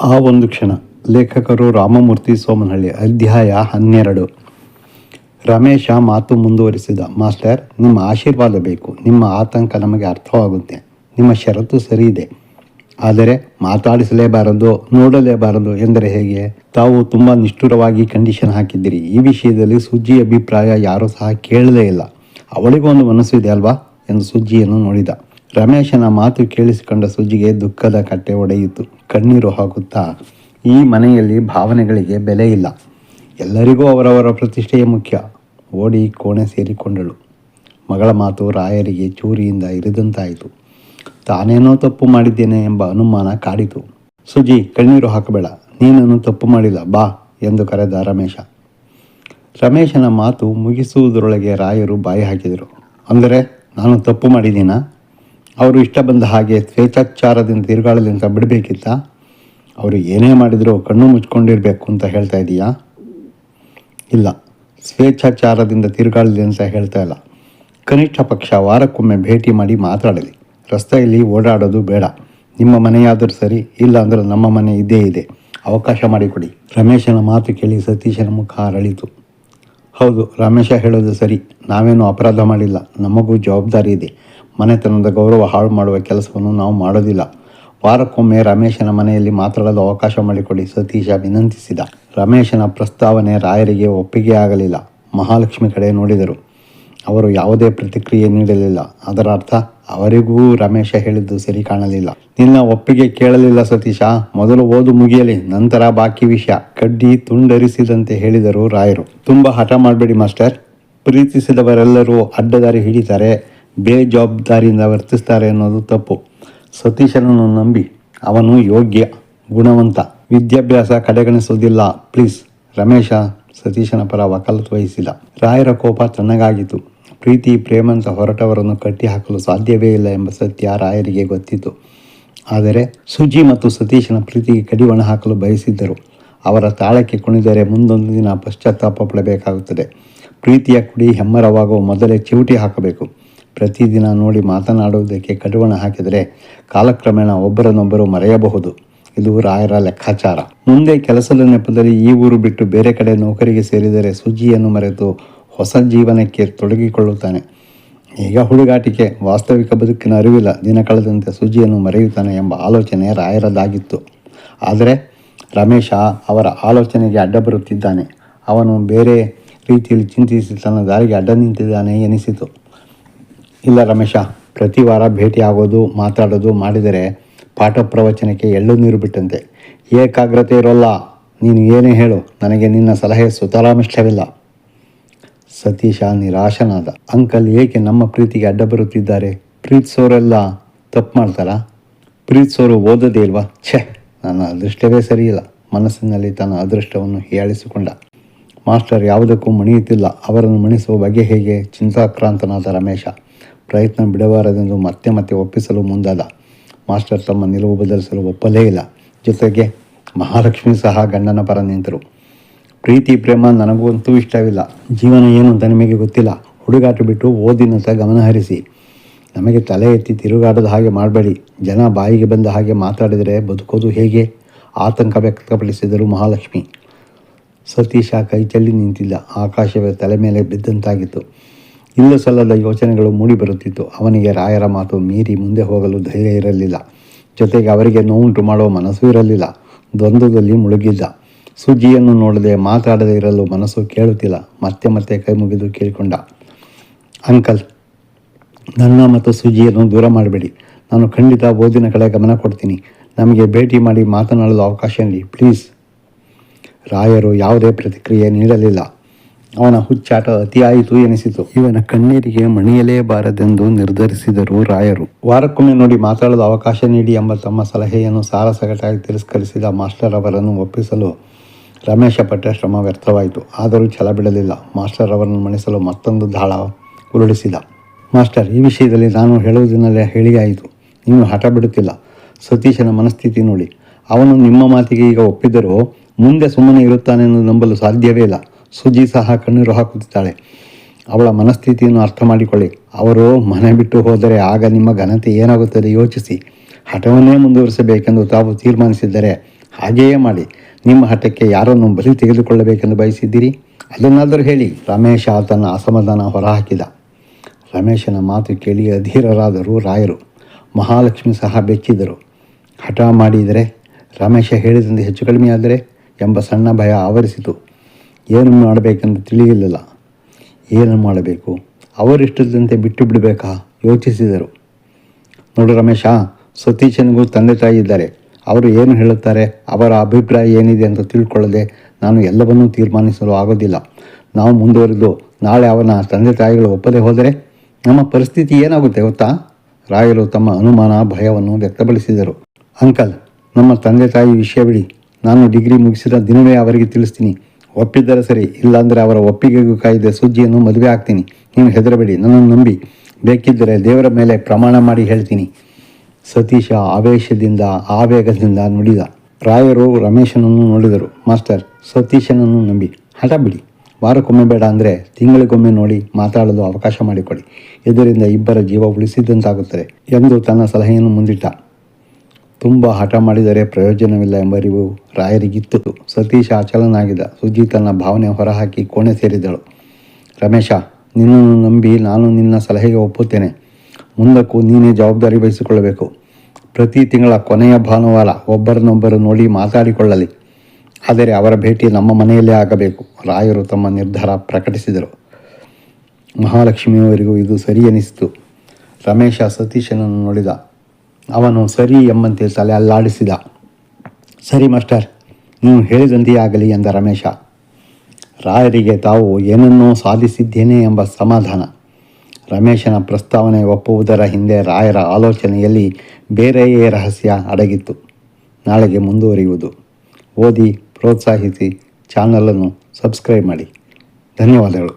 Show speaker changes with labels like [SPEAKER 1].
[SPEAKER 1] ಆ ಒಂದು ಕ್ಷಣ ಲೇಖಕರು ರಾಮಮೂರ್ತಿ ಸೋಮನಹಳ್ಳಿ, ಅಧ್ಯಾಯ ಹನ್ನೆರಡು. ರಮೇಶ ಮಾತು ಮುಂದುವರಿಸಿದ, ಮಾಸ್ಟರ್, ನಿಮ್ಮ ಆಶೀರ್ವಾದ ಬೇಕು. ನಿಮ್ಮ ಆತಂಕ ನಮಗೆ ಅರ್ಥವಾಗುತ್ತೆ. ನಿಮ್ಮ ಷರತ್ತು ಸರಿ ಇದೆ ಆದರೆ ಮಾತಾಡಿಸಲೇಬಾರದು, ನೋಡಲೇಬಾರದು ಎಂದರೆ ಹೇಗೆ? ತಾವು ತುಂಬ ನಿಷ್ಠುರವಾಗಿ ಕಂಡೀಷನ್ ಹಾಕಿದ್ದೀರಿ. ಈ ವಿಷಯದಲ್ಲಿ ಸುಜ್ಜಿ ಅಭಿಪ್ರಾಯ ಯಾರೂ ಸಹ ಕೇಳಲೇ ಇಲ್ಲ. ಅವಳಿಗೂ ಒಂದು ಮನಸ್ಸು ಇದೆ ಅಲ್ವಾ? ಎಂದು ಸುಜ್ಜಿಯನ್ನು ನೋಡಿದ. ರಮೇಶನ ಮಾತು ಕೇಳಿಸಿಕೊಂಡ ಸುಜ್ಜಿಗೆ ದುಃಖದ ಕಟ್ಟೆ ಒಡೆಯಿತು. ಕಣ್ಣೀರು ಹಾಕುತ್ತಾ ಈ ಮನೆಯಲ್ಲಿ ಭಾವನೆಗಳಿಗೆ ಬೆಲೆ ಇಲ್ಲ. ಎಲ್ಲರಿಗೂ ಅವರವರ ಪ್ರತಿಷ್ಠೆಯೇ ಮುಖ್ಯ. ಓಡಿ ಕೋಣೆ ಸೇರಿಕೊಂಡಳು. ಮಗಳ ಮಾತು ರಾಯರಿಗೆ ಚೂರಿಯಿಂದ ಇರಿದಂತಾಯಿತು. ತಾನೇನೋ ತಪ್ಪು ಮಾಡಿದ್ದೇನೆ ಎಂಬ ಅನುಮಾನ ಕಾಡಿತು. ಸುಜಿ, ಕಣ್ಣೀರು ಹಾಕಬೇಡ. ನೀನನ್ನು ತಪ್ಪು ಮಾಡಿಲ್ಲ. ಬಾ ಎಂದು ಕರೆದ ರಮೇಶ. ರಮೇಶನ ಮಾತು ಮುಗಿಸುವುದರೊಳಗೆ ರಾಯರು ಬಾಯಿ ಹಾಕಿದರು. ಅಂದರೆ ನಾನು ತಪ್ಪು ಮಾಡಿದ್ದೀನಾ? ಅವರು ಇಷ್ಟ ಬಂದ ಹಾಗೆ ಸ್ವೇಚ್ಛಾಚಾರದಿಂದ ತಿರುಗಾಡಲಿ ಅಂತ ಬಿಡಬೇಕಿತ್ತ? ಅವರು ಏನೇ ಮಾಡಿದರೂ ಕಣ್ಣು ಮುಚ್ಕೊಂಡಿರಬೇಕು ಅಂತ ಹೇಳ್ತಾ ಇದೀಯಾ? ಇಲ್ಲ. ಸ್ವೇಚ್ಛಾಚಾರದಿಂದ ತಿರುಗಾಳಲಿ ಅಂತ ಹೇಳ್ತಾ ಇಲ್ಲ. ಕನಿಷ್ಠ ಪಕ್ಷ ವಾರಕ್ಕೊಮ್ಮೆ ಭೇಟಿ ಮಾಡಿ ಮಾತಾಡಲಿ. ರಸ್ತೆಯಲ್ಲಿ ಓಡಾಡೋದು ಬೇಡ. ನಿಮ್ಮ ಮನೆಯಾದರೂ ಸರಿ ಇಲ್ಲ ಅಂದ್ರೆ ನಮ್ಮ ಮನೆ ಇದ್ದೇ ಇದೆ. ಅವಕಾಶ ಮಾಡಿಕೊಡಿ. ರಮೇಶನ ಮಾತು ಕೇಳಿ ಸತೀಶನ ಮುಖ ಅರಳಿತು. ಹೌದು, ರಮೇಶ ಹೇಳೋದು ಸರಿ. ನಾವೇನು ಅಪರಾಧ ಮಾಡಿಲ್ಲ. ನಮಗೂ ಜವಾಬ್ದಾರಿ ಇದೆ. ಮನೆತನದ ಗೌರವ ಹಾಳು ಮಾಡುವ ಕೆಲಸವನ್ನು ನಾವು ಮಾಡೋದಿಲ್ಲ. ವಾರಕ್ಕೊಮ್ಮೆ ರಮೇಶನ ಮನೆಯಲ್ಲಿ ಮಾತಾಡಲು ಅವಕಾಶ ಮಾಡಿಕೊಡಿ ಸತೀಶ ವಿನಂತಿಸಿದ. ರಮೇಶನ ಪ್ರಸ್ತಾವನೆ ರಾಯರಿಗೆ ಒಪ್ಪಿಗೆ ಆಗಲಿಲ್ಲ. ಮಹಾಲಕ್ಷ್ಮಿ ಕಡೆ ನೋಡಿದರು. ಅವರು ಯಾವುದೇ ಪ್ರತಿಕ್ರಿಯೆ ನೀಡಲಿಲ್ಲ. ಅದರ ಅರ್ಥ, ಅವರಿಗೂ ರಮೇಶ ಹೇಳಿದ್ದು ಸರಿ ಕಾಣಲಿಲ್ಲ. ನಿನ್ನ ಒಪ್ಪಿಗೆ ಕೇಳಲಿಲ್ಲ ಸತೀಶ. ಮೊದಲು ಓದು ಮುಗಿಯಲಿ, ನಂತರ ಬಾಕಿ ವಿಷಯ. ಕಡ್ಡಿ ತುಂಡರಿಸಿದಂತೆ ಹೇಳಿದರು ರಾಯರು. ತುಂಬ ಹಠ ಮಾಡಬೇಡಿ ಮಾಸ್ಟರ್. ಪ್ರೀತಿಸಿದವರೆಲ್ಲರೂ ಅಡ್ಡದಾರಿ ಹಿಡಿತಾರೆ. ಬೇಜವಾಬ್ದಾರಿಯಿಂದ ವರ್ತಿಸ್ತಾರೆ ಅನ್ನೋದು ತಪ್ಪು. ಸತೀಶನನ್ನು ನಂಬಿ ಅವನು ಯೋಗ್ಯ, ಗುಣವಂತ. ವಿದ್ಯಾಭ್ಯಾಸ ಕಡೆಗಣಿಸೋದಿಲ್ಲ ಪ್ಲೀಸ್, ರಮೇಶ ಸತೀಶನ ಪರ ವಕಾಲತ್ತು ವಹಿಸಿದ. ರಾಯರ ಕೋಪ ತಣ್ಣಗಾಗಿತ್ತು. ಪ್ರೀತಿ, ಪ್ರೇಮಂತ ಹೊರಟವರನ್ನು ಕಟ್ಟಿ ಹಾಕಲು ಸಾಧ್ಯವೇ ಇಲ್ಲ ಎಂಬ ಸತ್ಯ ರಾಯರಿಗೆ ಗೊತ್ತಿತ್ತು. ಆದರೆ ಸುಜಿ ಮತ್ತು ಸತೀಶನ ಪ್ರೀತಿಗೆ ಕಡಿವಣ ಹಾಕಲು ಬಯಸಿದ್ದರು. ಅವರ ತಾಳಕ್ಕೆ ಕುಣಿದರೆ ಮುಂದೊಂದು ದಿನ ಪಶ್ಚಾತ್ತಾಪ ಪಡಬೇಕಾಗುತ್ತದೆ. ಪ್ರೀತಿಯ ಕುಡಿ ಹೆಮ್ಮರವಾಗುವ ಮೊದಲೇ ಚಿವುಟಿ ಹಾಕಬೇಕು. ಪ್ರತಿದಿನ ನೋಡಿ ಮಾತನಾಡುವುದಕ್ಕೆ ಕಡಿವಾಣ ಹಾಕಿದರೆ ಕಾಲಕ್ರಮೇಣ ಒಬ್ಬರನ್ನೊಬ್ಬರು ಮರೆಯಬಹುದು. ಇದು ರಾಯರ ಲೆಕ್ಕಾಚಾರ. ಮುಂದೆ ಕೆಲಸದ ನೆಪದಲ್ಲಿ ಈ ಊರು ಬಿಟ್ಟು ಬೇರೆ ಕಡೆ ನೌಕರಿಗೆ ಸೇರಿದರೆ ಸುಜಿಯನ್ನು ಮರೆತು ಹೊಸ ಜೀವನಕ್ಕೆ ತೊಡಗಿಕೊಳ್ಳುತ್ತಾನೆ. ಈಗ ಹುಡುಗಾಟಿಕೆ ವಾಸ್ತವಿಕ ಬದುಕಿನ ಅರಿವಿಲ್ಲ. ದಿನ ಕಳೆದಂತೆ ಸುಜಿಯನ್ನು ಮರೆಯುತ್ತಾನೆ ಎಂಬ ಆಲೋಚನೆ ರಾಯರದಾಗಿತ್ತು. ಆದರೆ ರಮೇಶ ಅವರ ಆಲೋಚನೆಗೆ ಅಡ್ಡ ಬರುತ್ತಿದ್ದಾನೆ. ಅವನು ಬೇರೆ ರೀತಿಯಲ್ಲಿ ಚಿಂತಿಸಿ ತನ್ನ ದಾರಿಗೆ ಅಡ್ಡ ನಿಂತಿದ್ದಾನೆ ಎನಿಸಿತು. ಇಲ್ಲ ರಮೇಶ, ಪ್ರತಿ ವಾರ ಭೇಟಿ ಆಗೋದು, ಮಾತಾಡೋದು ಮಾಡಿದರೆ ಪಾಠ ಪ್ರವಚನಕ್ಕೆ ಎಳ್ಳು ನೀರು ಬಿಟ್ಟಂತೆ. ಏಕಾಗ್ರತೆ ಇರೋಲ್ಲ. ನೀನು ಏನೇ ಹೇಳು, ನನಗೆ ನಿನ್ನ ಸಲಹೆ ಸುತರಾಮಿಷ್ಟವಿಲ್ಲ. ಸತೀಶ ನಿರಾಶನಾದ. ಅಂಕಲ್ ಏಕೆ ನಮ್ಮ ಪ್ರೀತಿಗೆ ಅಡ್ಡ ಬರುತ್ತಿದ್ದಾರೆ? ಪ್ರೀತಿಸೋರೆಲ್ಲ ತಪ್ಪು ಮಾಡ್ತಾರಾ? ಪ್ರೀತಿಸೋರು ಓದೋದೇ ಇಲ್ವಾ? ಛೇ, ನನ್ನ ಅದೃಷ್ಟವೇ ಸರಿಯಿಲ್ಲ. ಮನಸ್ಸಿನಲ್ಲಿ ತನ್ನ ಅದೃಷ್ಟವನ್ನು ಹೀಯಾಳಿಸಿಕೊಂಡ. ಮಾಸ್ಟರ್ ಯಾವುದಕ್ಕೂ ಮಣಿಯುತ್ತಿಲ್ಲ. ಅವರನ್ನು ಮಣಿಸುವ ಬಗೆ ಹೇಗೆ? ಚಿಂತಾಕ್ರಾಂತನಾದ ರಮೇಶ. ಪ್ರಯತ್ನ ಬಿಡಬಾರದೆಂದು ಮತ್ತೆ ಮತ್ತೆ ಒಪ್ಪಿಸಲು ಮುಂದಾದ. ಮಾಸ್ಟರ್ ತಮ್ಮ ನಿಲುವು ಬದಲಿಸಲು ಒಪ್ಪಲೇ ಇಲ್ಲ. ಜೊತೆಗೆ ಮಹಾಲಕ್ಷ್ಮಿ ಸಹ ಗಂಡನ ಪರ ನಿಂತರು. ಪ್ರೀತಿ, ಪ್ರೇಮ ನನಗಂತೂ ಇಷ್ಟವಿಲ್ಲ. ಜೀವನ ಏನು ಅಂತ ನಿಮಗೆ ಗೊತ್ತಿಲ್ಲ. ಹುಡುಗಾಟ ಬಿಟ್ಟು ಓದಿನತ್ತ ಗಮನ ಹರಿಸಿ. ನಮಗೆ ತಲೆ ಎತ್ತಿ ತಿರುಗಾಡದ ಹಾಗೆ ಮಾಡಬೇಡಿ. ಜನ ಬಾಯಿಗೆ ಬಂದ ಹಾಗೆ ಮಾತಾಡಿದರೆ ಬದುಕೋದು ಹೇಗೆ? ಆತಂಕ ವ್ಯಕ್ತಪಡಿಸಿದರು ಮಹಾಲಕ್ಷ್ಮಿ. ಸತೀಶ ಕೈ ನಿಂತಿಲ್ಲ ಆಕಾಶವೇ ತಲೆ ಮೇಲೆ ಬಿದ್ದಂತಾಗಿತ್ತು. ಇಲ್ಲ ಸಲ್ಲದ ಯೋಚನೆಗಳು ಮೂಡಿಬರುತ್ತಿತ್ತು ಅವನಿಗೆ ರಾಯರ ಮಾತು ಮೀರಿ ಮುಂದೆ ಹೋಗಲು ಧೈರ್ಯ ಇರಲಿಲ್ಲ. ಜೊತೆಗೆ ಅವರಿಗೆ ನೋವುಂಟು ಮಾಡುವ ಮನಸ್ಸು ಇರಲಿಲ್ಲ. ದ್ವಂದ್ವದಲ್ಲಿ ಮುಳುಗಿದ್ದ. ಸುಜ್ಜಿಯನ್ನು ನೋಡದೆ ಮಾತಾಡದೇ ಇರಲು ಮನಸ್ಸು ಕೇಳುತ್ತಿಲ್ಲ. ಮತ್ತೆ ಮತ್ತೆ ಕೈ ಮುಗಿದು ಕೇಳಿಕೊಂಡ. ಅಂಕಲ್, ನನ್ನ ಮತ್ತು ಸುಜಿಯನ್ನು ದೂರ ಮಾಡಬೇಡಿ. ನಾನು ಖಂಡಿತ ಓದಿನ ಕಡೆ ಗಮನ ಕೊಡ್ತೀನಿ. ನಮಗೆ ಭೇಟಿ ಮಾಡಿ ಮಾತನಾಡಲು ಅವಕಾಶ ನೀಡಿ, ಪ್ಲೀಸ್. ರಾಯರು ಯಾವುದೇ ಪ್ರತಿಕ್ರಿಯೆ ನೀಡಲಿಲ್ಲ. ಅವನ ಹುಚ್ಚಾಟ ಅತಿಯಾಯಿತು ಎನಿಸಿತು. ಇವನ ಕಣ್ಣೀರಿಗೆ ಮಣಿಯಲೇಬಾರದೆಂದು ನಿರ್ಧರಿಸಿದರು ರಾಯರು. ವಾರಕ್ಕೊಮ್ಮೆ ನೋಡಿ ಮಾತಾಡಲು ಅವಕಾಶ ನೀಡಿ ಎಂಬ ತಮ್ಮ ಸಲಹೆಯನ್ನು ಸಾರಸಗಟಾಗಿ ತಿರಸ್ಕರಿಸಿದ ಮಾಸ್ಟರ್ ಅವರನ್ನು ಒಪ್ಪಿಸಲು ರಮೇಶ ಪಟ್ಟ ಶ್ರಮ ವ್ಯರ್ಥವಾಯಿತು. ಆದರೂ ಛಲ ಬಿಡಲಿಲ್ಲ. ಮಾಸ್ಟರ್ ಅವರನ್ನು ಮಣಿಸಲು ಮತ್ತೊಂದು ದಾಳ ಉರುಳಿಸಿದ. ಮಾಸ್ಟರ್ ಈ ವಿಷಯದಲ್ಲಿ ನಾನು ಹೇಳುವುದನ್ನೆಲ್ಲ ಹೇಳಿಯಾಯಿತು. ನೀವು ಹಠ ಬಿಡುತ್ತಿಲ್ಲ. ಸತೀಶನ ಮನಸ್ಥಿತಿ ನೋಡಿ. ಅವನು ನಿಮ್ಮ ಮಾತಿಗೆ ಈಗ ಒಪ್ಪಿದರೂ ಮುಂದೆ ಸುಮ್ಮನೆ ಇರುತ್ತಾನೆಂದು ನಂಬಲು ಸಾಧ್ಯವೇ ಇಲ್ಲ. ಸುಜಿ ಸಹ ಕಣ್ಣೀರು ಹಾಕುತ್ತಿದ್ದಾಳೆ. ಅವಳ ಮನಸ್ಥಿತಿಯನ್ನು ಅರ್ಥ ಮಾಡಿಕೊಳ್ಳಿ. ಅವರು ಮನೆ ಬಿಟ್ಟು ಹೋದರೆ ಆಗ ನಿಮ್ಮ ಘನತೆ ಏನಾಗುತ್ತದೆ ಯೋಚಿಸಿ. ಹಠವನ್ನೇ ಮುಂದುವರಿಸಬೇಕೆಂದು ತಾವು ತೀರ್ಮಾನಿಸಿದ್ದರೆ ಹಾಗೆಯೇ ಮಾಡಿ. ನಿಮ್ಮ ಹಠಕ್ಕೆ ಯಾರನ್ನು ಬಲಿ ತೆಗೆದುಕೊಳ್ಳಬೇಕೆಂದು ಬಯಸಿದ್ದೀರಿ? ಅದನ್ನಾದರೂ ಹೇಳಿ. ರಮೇಶ ತನ್ನ ಅಸಮಾಧಾನ ಹೊರಹಾಕಿದ. ರಮೇಶನ ಮಾತು ಕೇಳಿ ಅಧೀರರಾದರು ರಾಯರು. ಮಹಾಲಕ್ಷ್ಮಿ ಸಹ ಬೆಚ್ಚಿದರು ಹಠ ಮಾಡಿದರೆ ರಮೇಶ ಹೇಳಿದಂತೆ ಹೆಚ್ಚು ಕಡಿಮೆಯಾದರೆ ಎಂಬ ಸಣ್ಣ ಭಯ ಆವರಿಸಿತು. ಏನು ಮಾಡಬೇಕೆಂದು ತಿಳಿಯಲಿಲ್ಲ. ಏನು ಮಾಡಬೇಕು? ಅವರಿಷ್ಟದಂತೆ ಬಿಟ್ಟು ಬಿಡಬೇಕಾ? ಯೋಚಿಸಿದರು. ನೋಡು ರಮೇಶ, ಸತೀಶನಿಗೂ ತಂದೆ ತಾಯಿ ಇದ್ದಾರೆ. ಅವರು ಏನು ಹೇಳುತ್ತಾರೆ? ಅವರ ಅಭಿಪ್ರಾಯ ಏನಿದೆ ಅಂತ ತಿಳ್ಕೊಳ್ಳದೆ ನಾನು ಎಲ್ಲವನ್ನೂ ತೀರ್ಮಾನಿಸಲು ಆಗೋದಿಲ್ಲ. ನಾವು ಮುಂದುವರೆದು ನಾಳೆ ಅವನ ತಂದೆ ತಾಯಿಗಳು ಒಪ್ಪದೆ ಹೋದರೆ ನಮ್ಮ ಪರಿಸ್ಥಿತಿ ಏನಾಗುತ್ತೆ ಗೊತ್ತಾ? ರಾಯರು ತಮ್ಮ ಅನುಮಾನ, ಭಯವನ್ನು ವ್ಯಕ್ತಪಡಿಸಿದರು. ಅಂಕಲ್, ನಮ್ಮ ತಂದೆ ತಾಯಿ ವಿಷಯ ಬಿಡಿ. ನಾನು ಡಿಗ್ರಿ ಮುಗಿಸಿದ ದಿನವೇ ಅವರಿಗೆ ತಿಳಿಸ್ತೀನಿ. ಒಪ್ಪಿದ್ದರೆ ಸರಿ, ಇಲ್ಲಾಂದರೆ ಅವರ ಒಪ್ಪಿಗೆಗೂ ಕಾಯ್ದೆ ಸುದ್ದಿಯನ್ನು ಮದುವೆ ಆಗ್ತೀನಿ. ನೀನು ಹೆದರಬೇಡಿ, ನನ್ನನ್ನು ನಂಬಿ. ಬೇಕಿದ್ದರೆ ದೇವರ ಮೇಲೆ ಪ್ರಮಾಣ ಮಾಡಿ ಹೇಳ್ತೀನಿ. ಸತೀಶ ಆವೇಶದಿಂದ, ಆವೇಗದಿಂದ ನುಡಿದ. ರಾಯರು ರಮೇಶನನ್ನು ನೋಡಿದರು. ಮಾಸ್ಟರ್, ಸತೀಶನನ್ನು ನಂಬಿ. ಹಠ ಬಿಡಿ. ವಾರಕ್ಕೊಮ್ಮೆ ಬೇಡ ಅಂದರೆ ತಿಂಗಳಿಗೊಮ್ಮೆ ನೋಡಿ ಮಾತಾಡಲು ಅವಕಾಶ ಮಾಡಿಕೊಡಿ. ಇದರಿಂದ ಇಬ್ಬರ ಜೀವ ಉಳಿಸಿದ್ದಂತಾಗುತ್ತದೆ ಎಂದು ತನ್ನ ಸಲಹೆಯನ್ನು ಮುಂದಿಟ್ಟ. ತುಂಬ ಹಠ ಮಾಡಿದರೆ ಪ್ರಯೋಜನವಿಲ್ಲ ಎಂಬ ಅರಿವು ರಾಯರಿಗಿತ್ತು. ಸತೀಶ ಅಚಲನಾಗಿದ್ದ ಸುಜಿ ತನ್ನ ಭಾವನೆ ಹೊರಹಾಕಿ ಕೋಣೆ ಸೇರಿದಳು. ರಮೇಶ, ನಿನ್ನನ್ನು ನಂಬಿ ನಾನು ನಿನ್ನ ಸಲಹೆಗೆ ಒಪ್ಪುತ್ತೇನೆ. ಮುಂದಕ್ಕೂ ನೀನೇ ಜವಾಬ್ದಾರಿ ವಹಿಸಿಕೊಳ್ಳಬೇಕು. ಪ್ರತಿ ತಿಂಗಳ ಕೊನೆಯ ಭಾನುವಾರ ಒಬ್ಬರನ್ನೊಬ್ಬರು ನೋಡಿ ಮಾತಾಡಿಕೊಳ್ಳಲಿ. ಆದರೆ ಅವರ ಭೇಟಿ ನಮ್ಮ ಮನೆಯಲ್ಲೇ ಆಗಬೇಕು, ರಾಯರು ತಮ್ಮ ನಿರ್ಧಾರ ಪ್ರಕಟಿಸಿದರು. ಮಹಾಲಕ್ಷ್ಮಿಯವರಿಗೂ ಇದು ಸರಿ ಎನಿಸಿತು. ರಮೇಶ ಸತೀಶನನ್ನು ನೋಡಿದ ಅವನು ಸರಿ ಎಂಬಂತೆ ತಲೆ ಅಲ್ಲಾಡಿಸಿದ ಸರಿ ಮಾಸ್ಟರ್, ನೀವು ಹೇಳಿದಂತೆಯೇ ಆಗಲಿ ಎಂದ ರಮೇಶ. ರಾಯರಿಗೆ ತಾವು ಏನನ್ನೋ ಸಾಧಿಸಿದ್ದೇನೆ ಎಂಬ ಸಮಾಧಾನ. ರಮೇಶನ ಪ್ರಸ್ತಾವನೆ ಒಪ್ಪುವುದರ ಹಿಂದೆ ರಾಯರ ಆಲೋಚನೆಯಲ್ಲಿ ಬೇರೆಯೇ ರಹಸ್ಯ ಅಡಗಿತ್ತು. ನಾಳೆಗೆ ಮುಂದುವರಿಯುವುದು. ಓದಿ, ಪ್ರೋತ್ಸಾಹಿಸಿ, ಚಾನಲನ್ನು ಸಬ್ಸ್ಕ್ರೈಬ್ ಮಾಡಿ. ಧನ್ಯವಾದಗಳು.